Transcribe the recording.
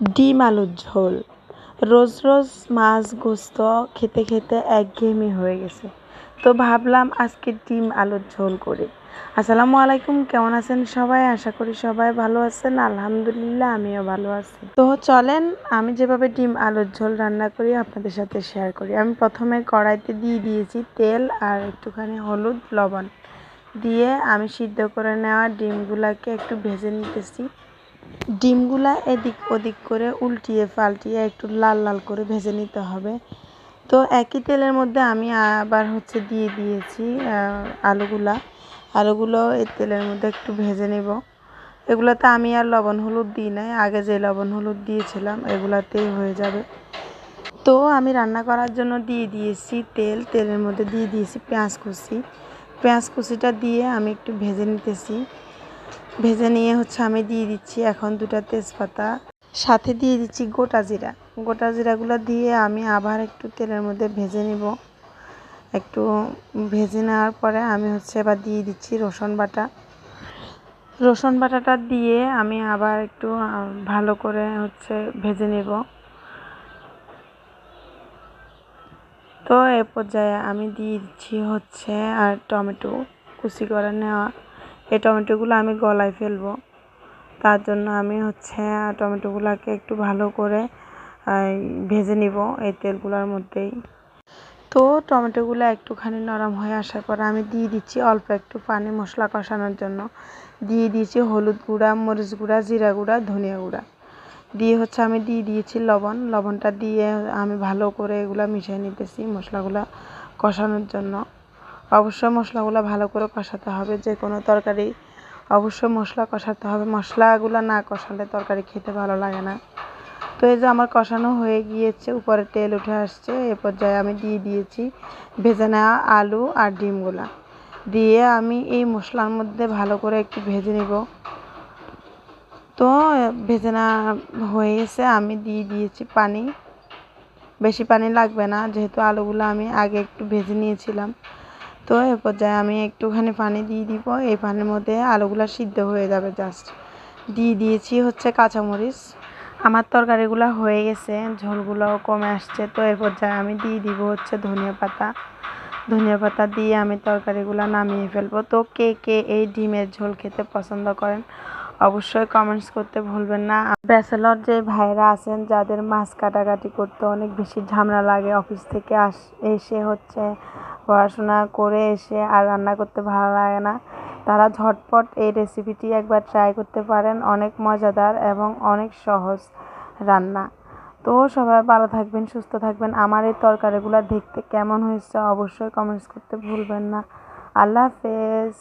ডিম আলুর ঝোল। রোজ রোজ মাছ গোস্ত খেতে খেতে একঘেয়েমি হয়ে গেছে। তো ভাবলাম আজকে ডিম আলুর ঝোল করি। আসসালামু আলাইকুম, কেমন আছেন সবাই? আশা করি সবাই ভালো আছেন। আলহামদুলিল্লাহ, আমিও ভালো আছি। তো চলেন, আমি যেভাবে ডিম আলুর ঝোল রান্না করি, আপনাদের সাথে শেয়ার করি। আমি প্রথমে কড়াইতে দিয়ে দিয়েছি তেল আর একটুখানি হলুদ লবণ। দিয়ে আমি সিদ্ধ করে নেওয়া ডিমগুলাকে একটু ভেজে নিতেছি। ডিমগুলা এদিক ওদিক করে উল্টিয়ে পাল্টিয়ে একটু লাল লাল করে ভেজে নিতে হবে। তো একই তেলের মধ্যে আমি আবার হচ্ছে দিয়ে দিয়েছি আলুগুলা। আলুগুলো এই তেলের মধ্যে একটু ভেজে নেব। এগুলাতে আমি আর লবণ হলুদ দিই নাই, আগে যে লবণ হলুদ দিয়েছিলাম এগুলাতেই হয়ে যাবে। তো আমি রান্না করার জন্য দিয়ে দিয়েছি তেল, তেলের মধ্যে দিয়ে দিয়েছি পেঁয়াজ কুচি। পেঁয়াজ কুচিটা দিয়ে আমি একটু ভেজে নিতেছি। ভেজে নিয়ে হচ্ছে আমি দিয়ে দিচ্ছি এখন দুটা তেজপাতা। সাথে দিয়ে দিচ্ছি গোটা জিরা। গোটা জিরাগুলো দিয়ে আমি আবার একটু তেলের মধ্যে ভেজে নিব। একটু ভেজে নেওয়ার পরে আমি হচ্ছে এবার দিয়ে দিচ্ছি রসুন বাটা। রসুন বাটাটা দিয়ে আমি আবার একটু ভালো করে হচ্ছে ভেজে নেব। তো এ পর্যায়ে আমি দিয়ে দিচ্ছি হচ্ছে আর টমেটো কুচি করে নেওয়া। এই টমেটোগুলো আমি গলায় ফেলব। তার জন্য আমি হচ্ছে টমেটোগুলোকে একটু ভালো করে ভেজে নিব এই তেলগুলোর মধ্যেই। তো টমেটোগুলো একটুখানি নরম হয়ে আসার পর আমি দিয়ে দিচ্ছি অল্প একটু পানি মশলা কষানোর জন্য। দিয়ে দিয়েছি হলুদ গুঁড়া, মরিচ গুঁড়া, জিরা গুঁড়া, ধনিয়া গুঁড়া। দিয়ে হচ্ছে আমি দিয়ে দিয়েছি লবণ। লবণটা দিয়ে আমি ভালো করে এগুলো মিশিয়ে নিতেছি মশলাগুলো কষানোর জন্য। অবশ্যই মশলাগুলো ভালো করে কষাতে হবে, যে কোনো তরকারি অবশ্যই মশলা কষাতে হবে। মশলাগুলো না কষালে তরকারি খেতে ভালো লাগে না। তো এই যে আমার কষানো হয়ে গিয়েছে, উপরে তেল উঠে আসছে, এ পর্যায়ে আমি দিয়ে দিয়েছি ভেজে নেওয়া আলু আর ডিমগুলা। দিয়ে আমি এই মশলার মধ্যে ভালো করে একটু ভেজে নিব। তো ভেজে না হয়ে গেছে, আমি দিয়ে দিয়েছি পানি। বেশি পানি লাগবে না, যেহেতু আলুগুলো আমি আগে একটু ভেজে নিয়েছিলাম। তো এ পর্যায়ে আমি একটুখানি পানি দিয়ে দিব। এই পানির মধ্যে আলুগুলো সিদ্ধ হয়ে যাবে জাস্ট দিয়ে দিয়েছি হচ্ছে কাঁচামরিচ। আমার তরকারিগুলো হয়ে গেছে, ঝোলগুলোও কমে আসছে। তো এর পর্যায়ে আমি দিয়ে দিব হচ্ছে ধনিয়া পাতা। ধনিয়া পাতা দিয়ে আমি তরকারিগুলো নামিয়ে ফেলব। তো কে কে এই ডিমের ঝোল খেতে পছন্দ করেন, অবশ্যই কমেন্টস করতে ভুলবেন না। ব্যাচেলর যে ভাইরা আছেন, যাদের মাছ কাটাকাটি করতে অনেক বেশি ঝামেলা লাগে অফিস থেকে আস, এসে হচ্ছে পড়াশোনা করে এসে আর রান্না করতে ভালো লাগে না। তারা ঝটপট এই রেসিপিটি একবার ট্রাই করতে পারেন। অনেক মজাদার এবং অনেক সহজ রান্না। তো সবাই ভালো থাকবেন, সুস্থ থাকবেন। আমার এই তরকারিগুলো দেখতে কেমন হয়েছে অবশ্যই কমেন্টস করতে ভুলবেন না। আল্লাহ হাফেজ।